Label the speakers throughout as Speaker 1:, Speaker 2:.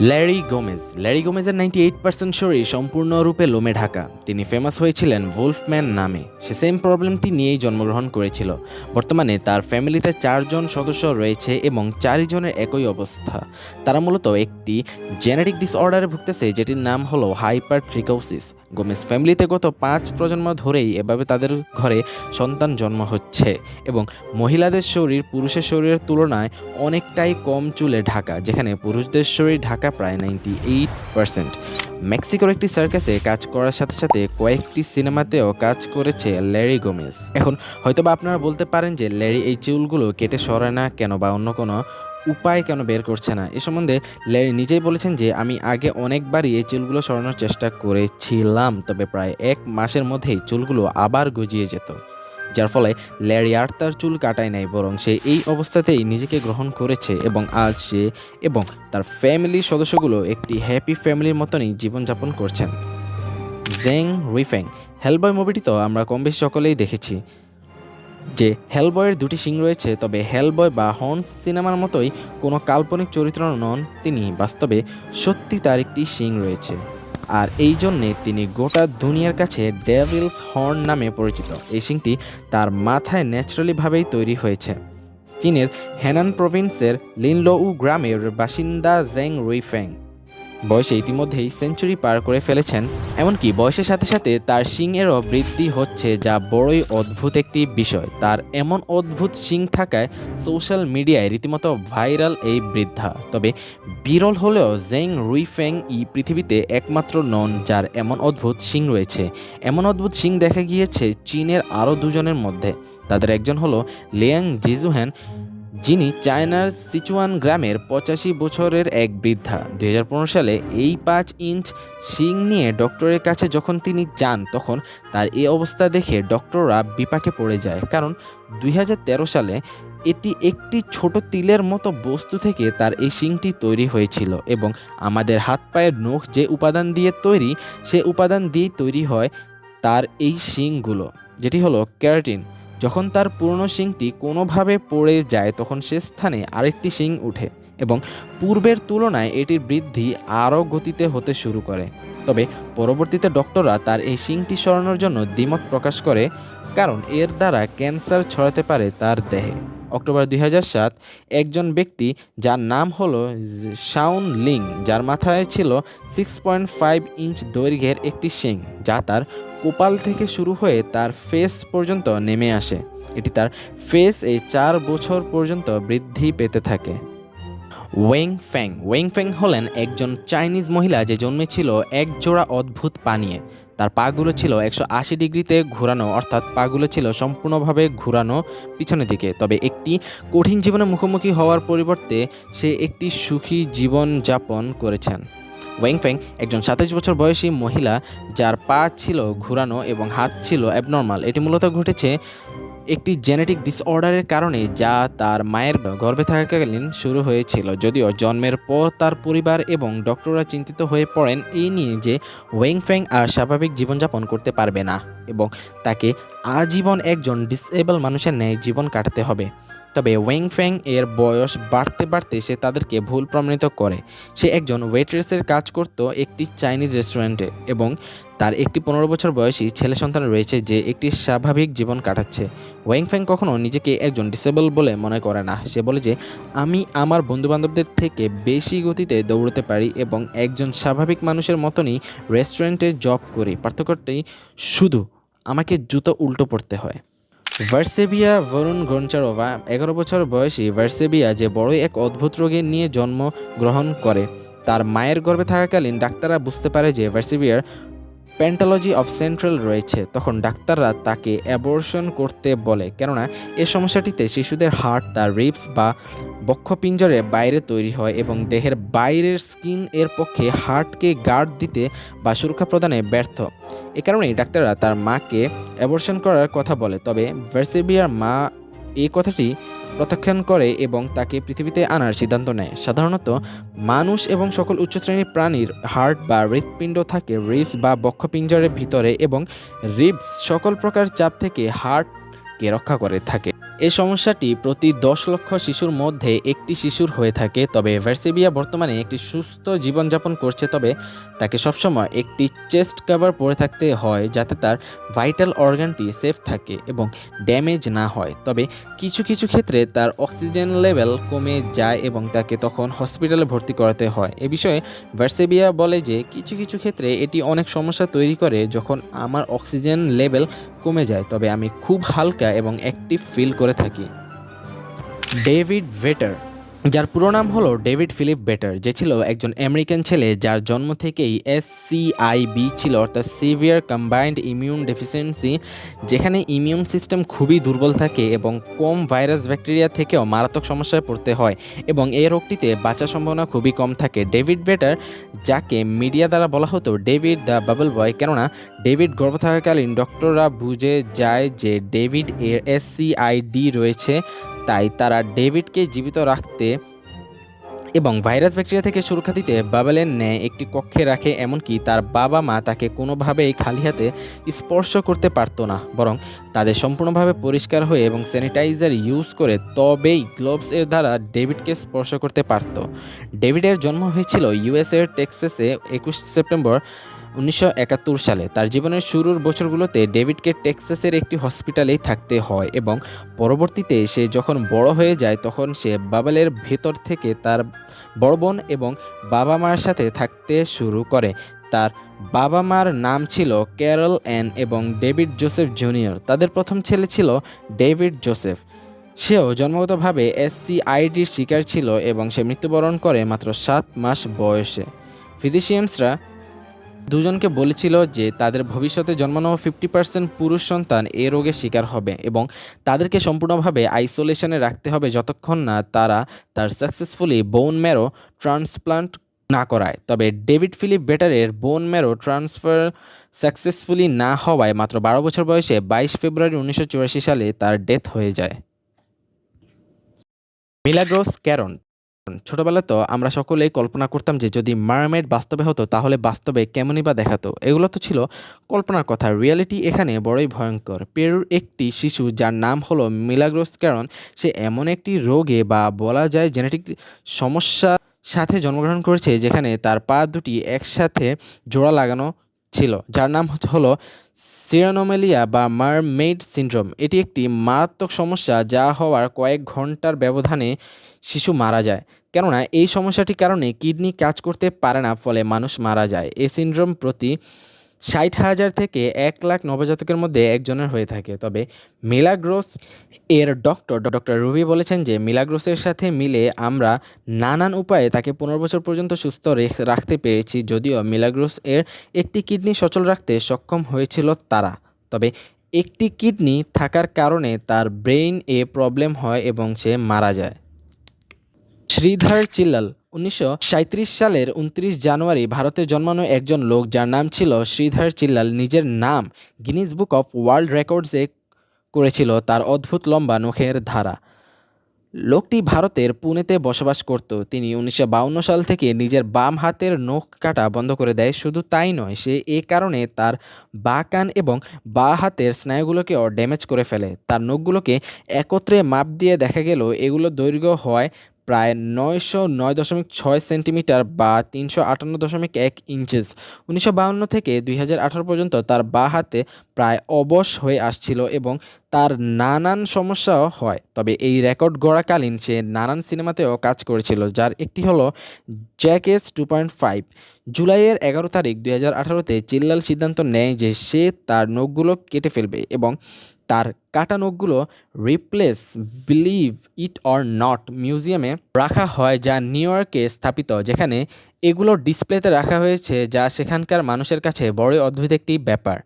Speaker 1: Larry Gomez. Larry গোমেজের ninety eight percent শরীর সম্পূর্ণরূপে লোমে ঢাকা। তিনি ফেমাস হয়েছিলেন ভুলফম্যান নামে। সে সেম প্রবলেমটি নিয়েই জন্মগ্রহণ করেছিল। বর্তমানে তার ফ্যামিলিতে চারজন সদস্য রয়েছে এবং চারজনের একই অবস্থা। তারা মূলত একটি জেনেটিক ডিসঅর্ডারে ভুগতেছে, যেটির নাম হলো হাইপার ট্রিকোসিস গোমেজ ফ্যামিলিতে গত পাঁচ প্রজন্ম ধরেই এভাবে তাদের ঘরে সন্তান জন্ম হচ্ছে এবং মহিলাদের শরীর পুরুষের শরীরের তুলনায় অনেকটাই কম চুলে ঢাকা, যেখানে পুরুষদের শরীর ঢাকা প্রায় নাইনটি এইট পার্সেন্ট মেক্সিকোর একটি সার্কাসে কাজ করার সাথে সাথে কয়েকটি সিনেমাতেও কাজ করেছে ল্যারি গোমেজ। এখন হয়তোবা আপনারা বলতে পারেন যে ল্যারি এই চুলগুলো কেটে সরায় না কেন বা অন্য কোনো উপায় কেন বের করছে না। এ সম্বন্ধে ল্যারি নিজেই বলেছেন যে, আমি আগে অনেকবারই এই চুলগুলো সরানোর চেষ্টা করেছিলাম, তবে প্রায় এক মাসের মধ্যেই চুলগুলো আবার গজিয়ে যেত। যার ফলে ল্যারি আর তার চুল কাটায় নাই, বরং সে এই অবস্থাতেই নিজেকে গ্রহণ করেছে এবং আজ সে এবং তার ফ্যামিলির সদস্যগুলো একটি হ্যাপি ফ্যামিলির মতনই জীবনযাপন করছেন। জেং রিফ্যাং হেলবয় মুভিটি তো আমরা কম বেশি সকলেই দেখেছি। যে হেলবয়ের দুটি সিং রয়েছে, তবে হেলবয় বা হর্নস সিনেমার মতোই কোনো কাল্পনিক চরিত্র নন, তিনি বাস্তবে সত্যি তার একটি সিং রয়েছে। আর এই জন্যে তিনি গোটা দুনিয়ার কাছে ডেভিলস হর্ন নামে পরিচিত। এই সিংটি তার মাথায় ন্যাচারালিভাবেই তৈরি হয়েছে। চীনের হেনান প্রভিন্সের লিনলোউ গ্রামের বাসিন্দা জেং রুইফ্যাং বয়সে ইতিমধ্যেই সেঞ্চুরি পার করে ফেলেছেন, এমনকি বয়সের সাথে সাথে তার শিংয়েরও বৃদ্ধি হচ্ছে যা বড়ই অদ্ভুত একটি বিষয়। তার এমন অদ্ভুত শিং থাকায় সোশ্যাল মিডিয়ায় রীতিমতো ভাইরাল এই বৃদ্ধা। তবে বিরল হলেও জেং রুইফেং ই পৃথিবীতে একমাত্র নন, যার এমন অদ্ভুত শিং রয়েছে। এমন অদ্ভুত শিং দেখা গিয়েছে চীনের আরও দুজনের মধ্যে। তাদের একজন হলো লিয়াং জিজুহ্যান যিনি চায়নার সিচুয়ান গ্রামের পঁচাশি বছরের এক বৃদ্ধা। দুই হাজার পনেরো সালে এই পাঁচ ইঞ্চ শিং নিয়ে ডক্টরের কাছে যখন তিনি যান, তখন তার এই অবস্থা দেখে ডক্টররা বিপাকে পড়ে যায়। কারণ দুই হাজার তেরো সালে এটি একটি ছোট তিলের মতো বস্তু থেকে তার এই শিংটি তৈরি হয়েছিল এবং আমাদের হাত পায়ের নখ যে উপাদান দিয়ে তৈরি, সে উপাদান দিয়েই তৈরি হয় তার এই শিংগুলো, যেটি হলো ক্যারাটিন। যখন তার পুরনো শিংটি কোনোভাবে পড়ে যায়, তখন সে স্থানে আরেকটি শিং উঠে এবং পূর্বের তুলনায় এটির বৃদ্ধি আরও গতিতে হতে শুরু করে। তবে পরবর্তীতে ডক্টররা তার এই শিংটি সরানোর জন্য দ্বিমত প্রকাশ করে, কারণ এর দ্বারা ক্যান্সার ছড়াতে পারে তার দেহে। অক্টোবর দুই একজন ব্যক্তি যার নাম হলো শাউন লিং, যার মাথায় ছিল সিক্স পয়েন্ট ফাইভ ইঞ্চ দৈর্ঘ্যের একটি শিং, যা তার কোপাল থেকে শুরু হয়ে তার ফেস পর্যন্ত নেমে আসে। এটি তার ফেস এই চার বছর পর্যন্ত বৃদ্ধি পেতে থাকে। ওয়েং ফ্যাং ওয়েং ফ্যাং হলেন একজন চাইনিজ মহিলা যে জন্মেছিল এক জোড়া অদ্ভুত পানিয়ে। তার পাগুলো ছিল একশো আশি ডিগ্রিতে ঘোরানো, অর্থাৎ পাগুলো ছিল সম্পূর্ণভাবে ঘোরানো পিছনের দিকে। তবে একটি কঠিন জীবনের মুখোমুখি হওয়ার পরিবর্তে সে একটি সুখী জীবন যাপন করেছেন। ওয়েংফেং একজন সাতাশ বছর বয়সী মহিলা, যার পা ছিল ঘুরানো এবং হাত ছিল অ্যাবনর্মাল এটি মূলত ঘটেছে একটি জেনেটিক ডিসঅর্ডারের কারণে যা তার মায়ের গর্ভে থাকাকালীন শুরু হয়েছিল। যদিও জন্মের পর তার পরিবার এবং ডক্টররা চিন্তিত হয়ে পড়েন, এই নিয়ে যে ওয়েং ফ্যাং আর স্বাভাবিক জীবনযাপন করতে পারবে না এবং তাকে আজীবন একজন ডিসেবল মানুষের ন্যায় জীবন কাটাতে হবে। তবে ওয়েংফ্যাং এর বয়স বাড়তে বাড়তে সে তাদেরকে ভুল প্রমাণিত করে। সে একজন ওয়েট্রেসের কাজ করত একটি চাইনিজ রেস্টুরেন্টে এবং তার একটি পনেরো বছর বয়সী ছেলে সন্তান রয়েছে যে একটি স্বাভাবিক জীবন কাটাচ্ছে। ওয়েংফ্যাং কখনও নিজেকে একজন ডিসেবল বলে মনে করে না। সে বলে যে, আমি আমার বন্ধুবান্ধবদের থেকে বেশি গতিতে দৌড়তে পারি এবং একজন স্বাভাবিক মানুষের মতনই রেস্টুরেন্টে জব করি। পার্থক্যটি শুধু আমাকে জুতো উল্টো পড়তে হয়। ভার্সেবিয়া ভরুণ গঞ্চারোভা, এগারো বছর বয়সী ভার্সেভিয়া যে বড়ই এক অদ্ভুত রোগে নিয়ে জন্ম গ্রহণ করে, তার মায়ের গর্ভে থাকাকালীন ডাক্তাররা বুঝতে পারে যে ভার্সেবিয়ার প্যান্টালজি অফ সেন্ট্রাল রয়েছে, তখন ডাক্তাররা তাকে অ্যাবর্শন করতে বলে। কেননা, এ সমস্যাটিতে শিশুদের হার্ট তার রিপস বা বক্ষপিঞ্জরে বাইরে তৈরি হয় এবং দেহের বাইরের স্কিন এর পক্ষে হার্টকে গার্ড দিতে বা সুরক্ষা প্রদানে ব্যর্থ। এ কারণেই ডাক্তাররা তার মাকে অ্যাবর্শন করার কথা বলে। তবে ভার্সেবিয়ার মা এই কথাটি প্রত্যাখ্যান করে এবং তাকে পৃথিবীতে আনার সিদ্ধান্ত নেয়। সাধারণত, মানুষ এবং সকল উচ্চ শ্রেণির প্রাণীর হার্ট বা হৃৎপিণ্ড থাকে রিবস বা বক্ষপিঞ্জরের ভিতরে এবং রিবস সকল প্রকার চাপ থেকে হার্টকে রক্ষা করে থাকে। এই সমস্যাটি প্রতি দশ লক্ষ শিশুর মধ্যে একটি শিশুর হয়ে থাকে, তবে ভার্সিবিয়া বর্তমানে একটি সুস্থ জীবনযাপন করছে, তবে তাকে সবসময় একটি চেস্ট কভার পরে থাকতে হয় যাতে তার ভাইটাল অর্গানটি সেফ থাকে এবং ড্যামেজ না হয়। তবে কিছু কিছু ক্ষেত্রে তার অক্সিজেন লেভেল কমে যায় এবং তাকে তখন হসপিটালে ভর্তি করাতে হয়। এ বিষয়ে ভার্সেবিয়া বলে যে, কিছু কিছু ক্ষেত্রে এটি অনেক সমস্যা তৈরি করে যখন আমার অক্সিজেন লেভেল কমে যায়, তবে আমি খুব হালকা এবং অ্যাক্টিভ ফিল করে। থাকি। ডেভিড ভেটার যার পুরো নাম হলো ডেভিড ফিলিপ বেটার, যে ছিল একজন আমেরিকান ছেলে যার জন্ম থেকেই এস বি ছিল, অর্থাৎ সিভিয়ার কম্বাইন্ড ইমিউন ডেফিসিয়েন্সি, যেখানে ইমিউন সিস্টেম খুবই দুর্বল থাকে এবং কম ভাইরাস ব্যাকটেরিয়া থেকেও মারাত্মক সমস্যায় পড়তে হয় এবং এই রোগটিতে বাঁচার সম্ভাবনা খুবই কম থাকে। ডেভিড বেটার, যাকে মিডিয়া দ্বারা বলা হতো ডেভিড দ্য বাবল বয়, কেননা ডেভিড গর্ভ থাকাকালীন ডক্টররা বুঝে যায় যে ডেভিড এর এসসিআইডি রয়েছে তাই তারা ডেভিডকে জীবিত রাখতে এবং ভাইরাস ব্যাকটেরিয়া থেকে সুরক্ষা দিতে বাবেলের ন্যায় একটি কক্ষে রাখে, এমনকি তার বাবা মা তাকে কোনোভাবেই খালি হাতে স্পর্শ করতে পারতো না, বরং তাদের সম্পূর্ণভাবে পরিষ্কার হয়ে এবং স্যানিটাইজার ইউজ করে তবেই গ্লোভস এর দ্বারা ডেভিডকে স্পর্শ করতে পারত। ডেভিডের জন্ম হয়েছিল ইউএসএর টেক্সাসে একুশ সেপ্টেম্বর উনিশশো একাত্তর সালে তার জীবনের শুরুর বছরগুলোতে ডেভিডকে টেক্সাসের একটি হসপিটালেই থাকতে হয় এবং পরবর্তীতে সে যখন বড় হয়ে যায় তখন সে বাবেলের ভেতর থেকে তার বড় বোন এবং বাবা মার সাথে থাকতে শুরু করে। তার বাবা মার নাম ছিল ক্যারল অ্যান এবং ডেভিড জোসেফ জুনিয়র। তাদের প্রথম ছেলে ছিল ডেভিড জোসেফ। সেও জন্মগতভাবে এসসিআইডির শিকার ছিল এবং সে মৃত্যুবরণ করে মাত্র সাত মাস বয়সে। ফিজিশিয়ানসরা দুজনকে বলেছিল যে তাদের ভবিষ্যতে জন্মানো ফিফটি পার্সেন্ট পুরুষ সন্তান এ রোগের শিকার হবে এবং তাদেরকে সম্পূর্ণভাবে আইসোলেশনে রাখতে হবে যতক্ষণ না তারা তার সাকসেসফুলি বোন ম্যারো ট্রান্সপ্লান্ট না করায়। তবে David Philip বেটারের bone marrow transfer successfully না হওয়ায় মাত্র বারো বছর বয়সে বাইশ ফেব্রুয়ারি উনিশশো চুরাশি সালে তার ডেথ হয়ে যায়। মিলাগ্রোস ক্যারন ছোটবেলা তো আমরা সকলেই কল্পনা করতাম যে যদি মারমেড বাস্তবে হতো, তাহলে বাস্তবে কেমনই বা দেখাতো। এগুলো তো ছিল কল্পনার কথা। রিয়ালিটি এখানে বড়ই ভয়ঙ্কর। পেরুর একটি শিশু যার নাম হলো মিলাগ্রোস, কারণ সে এমন একটি রোগে বা বলা যায় জেনেটিক সমস্যা সাথে জন্মগ্রহণ করেছে যেখানে তার পা দুটি একসাথে জোড়া লাগানো ছিল, যার নাম হলো সিরানোমেলিয়া বা মারমেইড সিন্ড্রোম। এটি একটি মারাত্মক সমস্যা যা হওয়ার কয়েক ঘণ্টার ব্যবধানে শিশু মারা যায়। কেননা, এই সমস্যাটির কারণে কিডনি কাজ করতে পারে না, ফলে মানুষ মারা যায়। এই সিন্ড্রোম প্রতি ষাট হাজার থেকে এক লাখ নবজাতকের মধ্যে একজনের হয়ে থাকে। তবে মিলাগ্রোস এর ডক্টর ডক্টর রুবি বলেছেন যে মিলাগ্রোসের সাথে মিলে আমরা নানান উপায়ে তাকে পনেরো বছর পর্যন্ত সুস্থ রেখ- রাখতে পেরেছি, যদিও মিলাগ্রোস এর একটি কিডনি সচল রাখতে সক্ষম হয়েছিল তারা। তবে একটি কিডনি থাকার কারণে তার ব্রেইন এ প্রবলেম হয় এবং সে মারা যায়। শ্রীধর চিল্লাল, উনিশশো সাঁইত্রিশ সালের উনত্রিশ জানুয়ারি ভারতে জন্মানো একজন লোক যার নাম ছিল শ্রীধর চিল্লাল। নিজের নাম গিনিস বুক অফ ওয়ার্ল্ড রেকর্ডসে করেছিল তার অদ্ভুত লম্বা নখের ধারা। লোকটি ভারতের পুনেতে বসবাস করত। তিনি উনিশশো সাল থেকে নিজের বাম হাতের নখ কাটা বন্ধ করে দেয়। শুধু তাই নয়, সে এ কারণে তার বা কান এবং বা হাতের স্নায়ুগুলোকেও ড্যামেজ করে ফেলে। তার নখগুলোকে একত্রে মাপ দিয়ে দেখা গেল, এগুলো দৈর্ঘ্য হয় প্রায় নয়শো নয় দশমিক ছয় সেন্টিমিটার বা তিনশো আটান্ন দশমিক এক ইঞ্চেস। উনিশশো বাউন্ন থেকে দুই হাজার আঠারো পর্যন্ত তার বা হাতে প্রায় অবশ হয়ে আসছিল এবং তার নানান সমস্যাও হয়। তবে এই রেকর্ড গড়াকালীন সে নানান সিনেমাতেও কাজ করেছিল, যার একটি হলো জ্যাকেস টু পয়েন্ট ফাইভ। জুলাইয়ের এগারো তারিখ দুই হাজার আঠারোতে চিল্লাল সিদ্ধান্ত নেয় যে সে তার নখগুলো কেটে ফেলবে এবং তার কাটা নখগুলো Ripley's believe it or not মিউজিয়ামে রাখা হয় যা নিউ ইয়র্কে স্থাপিত, যেখানে এগুলো ডিসপ্লেতে রাখা হয়েছে যা সেখানকার মানুষের কাছে বড় অদ্ভুত একটি ব্যাপার।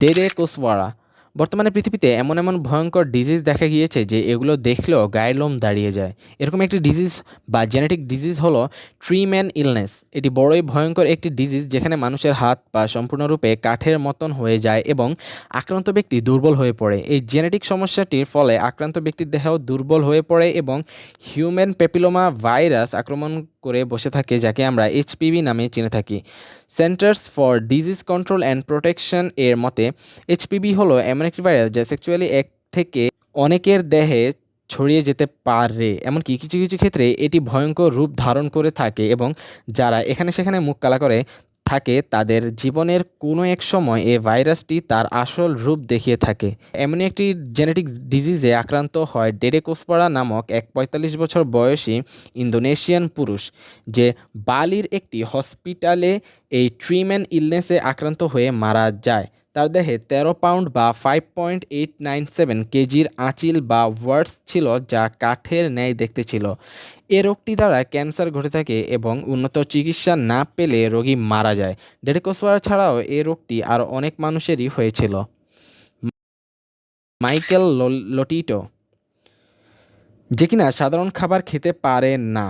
Speaker 1: ডেরে কোসওয়ারা বর্তমানে পৃথিবীতে এমন এমন ভয়ঙ্কর ডিজিজ দেখা গিয়েছে যে এগুলো দেখলেও গায়ের লোম দাঁড়িয়ে যায়। এরকম একটি ডিজিজ বা জেনেটিক ডিজিজ হলো ট্রিম্যান ইলনেস এটি বড়ই ভয়ঙ্কর একটি ডিজিজ যেখানে মানুষের হাত পা সম্পূর্ণরূপে কাঠের মতন হয়ে যায় এবং আক্রান্ত ব্যক্তি দুর্বল হয়ে পড়ে। এই জেনেটিক সমস্যাটির ফলে আক্রান্ত ব্যক্তির দেহ দুর্বল হয়ে পড়ে এবং হিউম্যান পেপিলোমা ভাইরাস আক্রমণ করে বসে থাকে, যাকে আমরা এইচপিভি নামে চিনে থাকি। Centers for disease control and protection এর মতে এইচপিভি হলো এমন একটি ভাইরাস যা সেক্সুয়ালি এক থেকে অনেকের দেহে ছড়িয়ে যেতে পারে। এমনকি কিছু কিছু ক্ষেত্রে এটি ভয়ঙ্কর রূপ ধারণ করে থাকে এবং যারা এখানে সেখানে মুখ কালা করে থাকে, তাদের জীবনের কোনো এক সময় এ ভাইরাসটি তার আসল রূপ দেখিয়ে থাকে। এমন একটি জেনেটিক ডিজিজে আক্রান্ত হয় ডেরেকোসপারা নামক এক পঁয়তাল্লিশ বছর বয়সী ইন্দোনেশিয়ান পুরুষ, যে বালির একটি হসপিটালে এই ট্রিম্যান ইলনেসে আক্রান্ত হয়ে মারা যায়। তার দেহে তেরো পাউন্ড বা five point eight nine seven কেজির আঁচিল বা ওয়ার্ডস ছিল যা কাঠের ন্যায় দেখতে ছিল। এ রোগটি দ্বারা ক্যান্সার ঘটে থাকে এবং উন্নত চিকিৎসা না পেলে রোগী মারা যায়। ডেরেকোসোয়ার ছাড়াও এ রোগটি আরও অনেক মানুষেরই হয়েছিল। Michael Lotito. যে কিনা সাধারণ খাবার খেতে পারে না,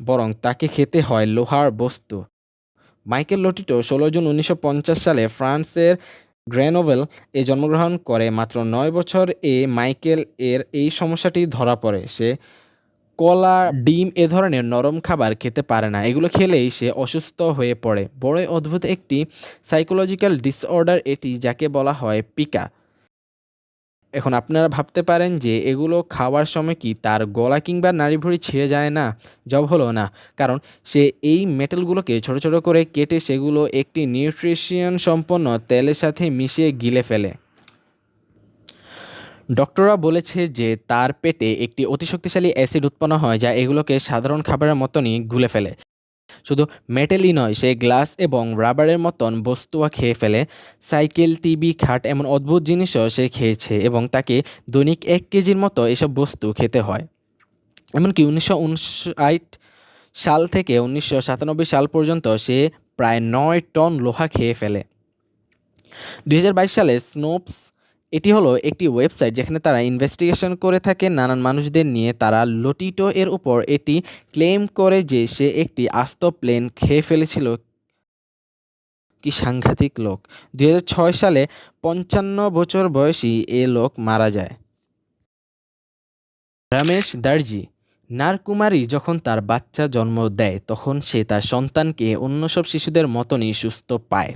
Speaker 1: বরং তাকে খেতে হয় লোহার বস্তু। মাইকেল লটিটো ষোলো জুন উনিশশো পঞ্চাশ সালে ফ্রান্সের গ্রেনোভেল এ জন্মগ্রহণ করে। মাত্র নয় বছর এ মাইকেল এর এই সমস্যাটি ধরা পড়ে। সে কলা, ডিম এ ধরনের নরম খাবার খেতে পারে না। এগুলো খেলেই সে অসুস্থ হয়ে পড়ে। বড়ই অদ্ভুত একটি সাইকোলজিক্যাল ডিসঅর্ডার এটি, যাকে বলা হয় পিকা। এখন আপনারা ভাবতে পারেন যে এগুলো খাওয়ার সময় কি তার গলা কিংবা নাড়িভুড়ি ছিঁড়ে যায় না? জব হলো না। কারণ সে এই মেটালগুলোকে ছোট ছোট করে কেটে সেগুলো একটি নিউট্রিশন সম্পন্ন তেলের সাথে মিশিয়ে গিলে ফেলে। ডক্টররা বলেছে যে তার পেটে একটি অতি শক্তিশালী অ্যাসিড উৎপন্ন হয় যা এগুলোকে সাধারণ খাবারের মতনই গুলে ফেলে। শুধু মেটেলই নয়, সে গ্লাস এবং রাবারের মতন বস্তুও খেয়ে ফেলে। সাইকেল, টিভি, খাট এমন অদ্ভুত জিনিসও সে খেয়েছে এবং তাকে দৈনিক এক কেজির মতো এসব বস্তু খেতে হয়। এমনকি উনিশশো উনষাট সাল থেকে উনিশশো সাতানব্বই সাল পর্যন্ত সে প্রায় নয় টন লোহা খেয়ে ফেলে। দুই হাজার বাইশ সালে স্নোপস এটি হলো একটি ওয়েবসাইট যেখানে তারা ইনভেস্টিগেশন করে থাকে নানান মানুষদের নিয়ে। তারা লটিটো এর উপর এটি ক্লেম করে যে সে একটি আস্ত প্লেন খেয়ে ফেলেছিল কি সাংঘাতিক লোক। দুই হাজার ছয় সালে পঞ্চান্ন বছর বয়সী এ লোক মারা যায়। রমেশ দার্জি, নারকুমারী যখন তার বাচ্চা জন্ম দেয়, তখন সে তার সন্তানকে অন্য সব শিশুদের মতনই সুস্থ পায়।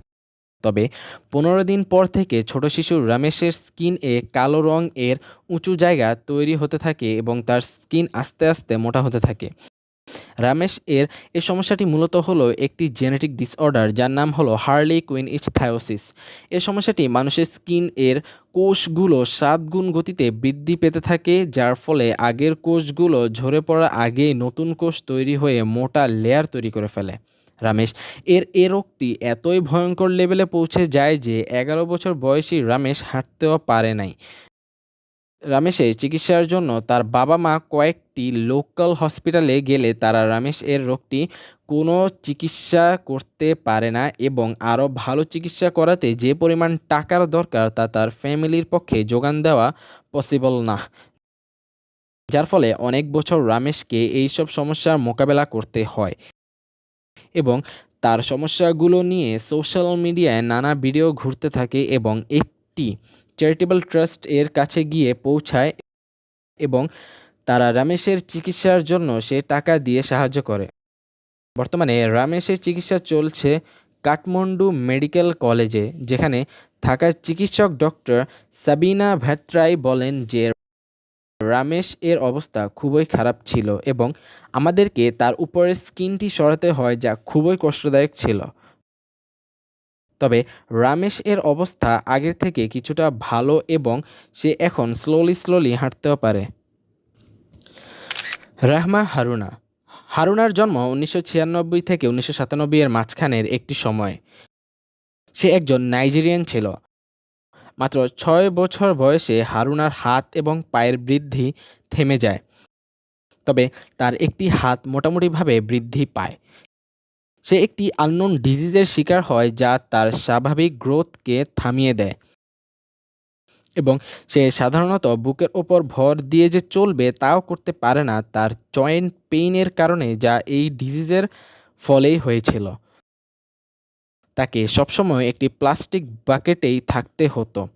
Speaker 1: তবে পনেরো দিন পর থেকে ছোট শিশু রমেশের স্কিন এ কালো রং এর উঁচু জায়গা তৈরি হতে থাকে এবং তার স্কিন আস্তে আস্তে মোটা হতে থাকে। রামেশ এর এই সমস্যাটি মূলত হলো একটি জেনেটিক ডিসঅর্ডার যার নাম হলো হার্লি কুইন ইচথায়োসিস। এই সমস্যাটি মানুষের স্কিন এর কোষগুলো সাত গুণ গতিতে বৃদ্ধি পেতে থাকে, যার ফলে আগের কোষগুলো ঝরে পড়ার আগেই নতুন কোষ তৈরি হয়ে মোটা লেয়ার তৈরি করে ফেলে। রামেশ। এর, এ রোগটি এতই ভয়ঙ্কর লেভেলে পৌঁছে যায় যে এগারো বছর বয়সী রামেশ হাঁটতেও পারে নাই। রামেশের চিকিৎসার জন্য তার বাবা মা কয়েকটি লোকাল হসপিটালে গেলে তারা রামেশ এর রোগটি কোনো চিকিৎসা করতে পারে না এবং আরও ভালো চিকিৎসা করাতে যে পরিমাণ টাকার দরকার তা তার ফ্যামিলির পক্ষে যোগান দেওয়া পসিবল না। যার ফলে অনেক বছর রামেশকে এইসব সমস্যার মোকাবেলা করতে হয়। এবং তার সমস্যাগুলো নিয়ে সোশ্যাল মিডিয়ায় নানা ভিডিও ঘুরতে থাকে এবং একটি চ্যারিটেবল ট্রাস্ট এর কাছে গিয়ে পৌঁছায় এবং তারা রামেশের চিকিৎসার জন্য সে টাকা দিয়ে সাহায্য করে। বর্তমানে রামেশের চিকিৎসা চলছে কাঠমান্ডু মেডিকেল কলেজে, যেখানে থাকা চিকিৎসক ডক্টর সাবিনা ভ্যাত্রাই বলেন যে রামেশ এর অবস্থা খুবই খারাপ ছিল এবং আমাদেরকে তার উপরের স্কিনটি সরাতে হয় যা খুবই কষ্টদায়ক ছিল। তবে রামেশ এর অবস্থা আগের থেকে কিছুটা ভালো এবং সে এখন স্লোলি স্লোলি হাঁটতেও পারে। রাহমা হারুনা। হারুনার জন্ম উনিশশো ছিয়ানব্বই থেকে উনিশশো সাতানব্বই এর মাঝখানের একটি সময়। সে একজন নাইজেরিয়ান ছিল। মাত্র ছয় বছর বয়সে হারুনার হাত এবং পায়ের বৃদ্ধি থেমে যায়। তবে তার একটি হাত মোটামুটিভাবে বৃদ্ধি পায়। সে একটি আননোন ডিজিজের শিকার হয় যা তার স্বাভাবিক গ্রোথকে থামিয়ে দেয়। এবং সে সাধারণত বুকের ওপর ভর দিয়ে যে চলবে তাও করতে পারে না তার জয়েন্ট পেইনের কারণে যা এই ডিজিজের ফলেই হয়েছিল। তাকে সবসময় একটি প্লাস্টিক বাকেটেই থাকতে হতো।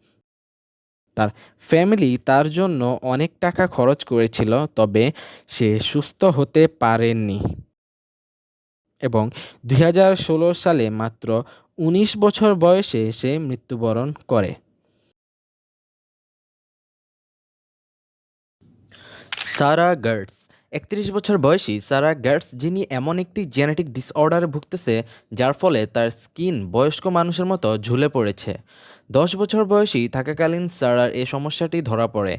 Speaker 1: তার ফ্যামিলি তার জন্য অনেক টাকা খরচ করেছিল, তবে সে সুস্থ হতে পারেননি। এবং দুই হাজার ষোলো সালে মাত্র ১৯ বছর বয়সে সে মৃত্যুবরণ করে। সারা গার্ডস একত্রিশ বছর বয়সী সারা গার্ডস যিনি এমন একটি জেনেটিক ডিসঅর্ডারে ভুগতেছে, যার ফলে তার স্কিন বয়স্ক মানুষের মতো ঝুলে পড়েছে। দশ বছর বয়সী থাকাকালীন সারার এ সমস্যাটি ধরা পড়ে।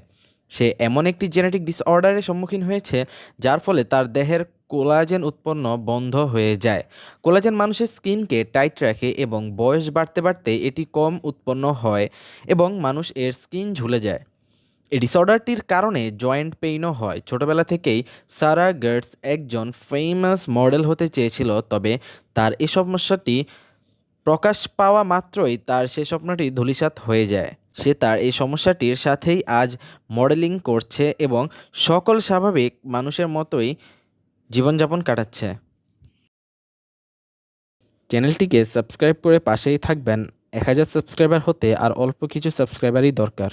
Speaker 1: সে এমন একটি জেনেটিক ডিসঅর্ডারের সম্মুখীন হয়েছে, যার ফলে তার দেহের কোলাজেন উৎপন্ন বন্ধ হয়ে যায়। কোলাজেন মানুষের স্কিনকে টাইট রাখে এবং বয়স বাড়তে বাড়তে এটি কম উৎপন্ন হয় এবং মানুষ এর স্কিন ঝুলে যায়। এই ডিসঅর্ডারটির কারণে জয়েন্ট পেইনও হয়। ছোটবেলা থেকেই সারা গার্ডস একজন ফেমাস মডেল হতে চেয়েছিল, তবে তার এই সমস্যাটি প্রকাশ পাওয়া মাত্রই তার সে স্বপ্নটি ধূলিসাৎ হয়ে যায়। সে তার এই সমস্যাটির সাথেই আজ মডেলিং করছে এবং সকল স্বাভাবিক মানুষের মতোই জীবনযাপন কাটাচ্ছে। চ্যানেলটিকে সাবস্ক্রাইব করে পাশেই থাকবেন। এক হাজার সাবস্ক্রাইবার হতে আর অল্প কিছু সাবস্ক্রাইবারই দরকার।